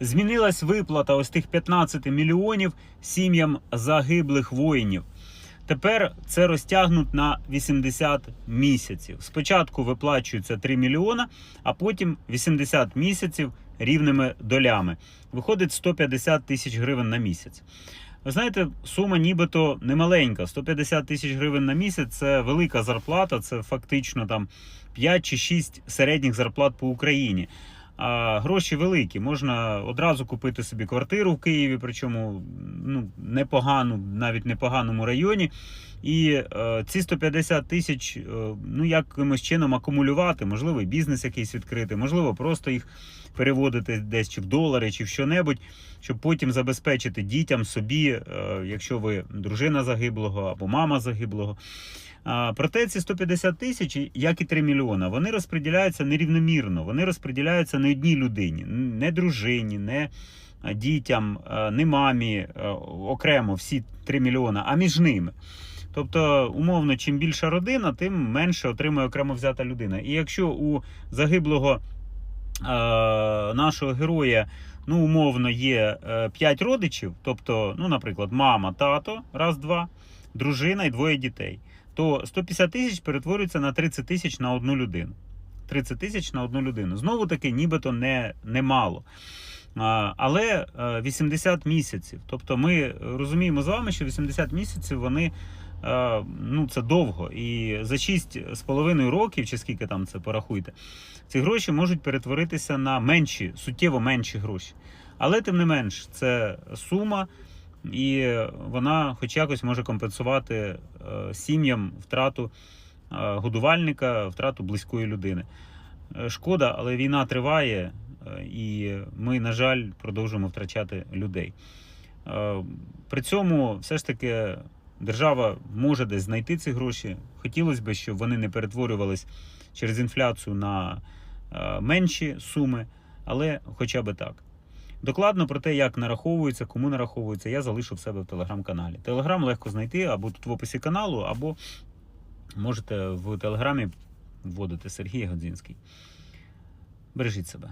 Змінилась виплата ось тих 15 мільйонів сім'ям загиблих воїнів. Тепер це розтягнуть на 80 місяців. Спочатку виплачується 3 мільйона, а потім 80 місяців рівними долями. Виходить 150 тисяч гривень на місяць. Ви знаєте, сума нібито немаленька. 150 тисяч гривень на місяць це велика зарплата, це фактично там 5 чи 6 середніх зарплат по Україні. А гроші великі. Можна одразу купити собі квартиру в Києві, причому ну, непогану, навіть непоганому районі. І е, ці 150 тисяч е, ну, якимось чином акумулювати, можливо, бізнес якийсь відкрити, можливо, просто їх переводити десь чи в долари, чи в що-небудь, щоб потім забезпечити дітям собі, е, якщо ви дружина загиблого або мама загиблого. Проте ці 150 тисяч, як і 3 мільйона, вони розподіляються нерівномірно. Вони розподіляються не одній людині, не дружині, не дітям, не мамі окремо всі 3 мільйона, а між ними. Тобто, умовно, чим більша родина, тим менше отримує окремо взята людина. І якщо у загиблого е, нашого героя, ну, умовно, є 5 родичів, тобто, ну, наприклад, мама, тато, раз, два, дружина і двоє дітей, то 150 тисяч перетворюється на 30 тисяч на одну людину. 30 тисяч на одну людину. Знову таки, нібито не, не мало. Але е, 80 місяців. Тобто ми розуміємо з вами, що 80 місяців вони е, ну, це довго. І за 6,5 років, чи скільки там це порахуйте, ці гроші можуть перетворитися на менші, суттєво менші гроші. Але тим не менш, це сума, і вона хоч якось може компенсувати е, сім'ям втрату е, годувальника, втрату близької людини. Е, Шкода, але війна триває, і ми, на жаль, продовжуємо втрачати людей. При цьому все ж таки держава може десь знайти ці гроші. Хотілося б, щоб вони не перетворювались через інфляцію на менші суми, але хоча б так. Докладно про те, як нараховується, кому нараховується, я залишу в себе в телеграм-каналі. Телеграм легко знайти або тут в описі каналу, або можете в телеграмі вводити Сергій Годзінський. Бережіть себе.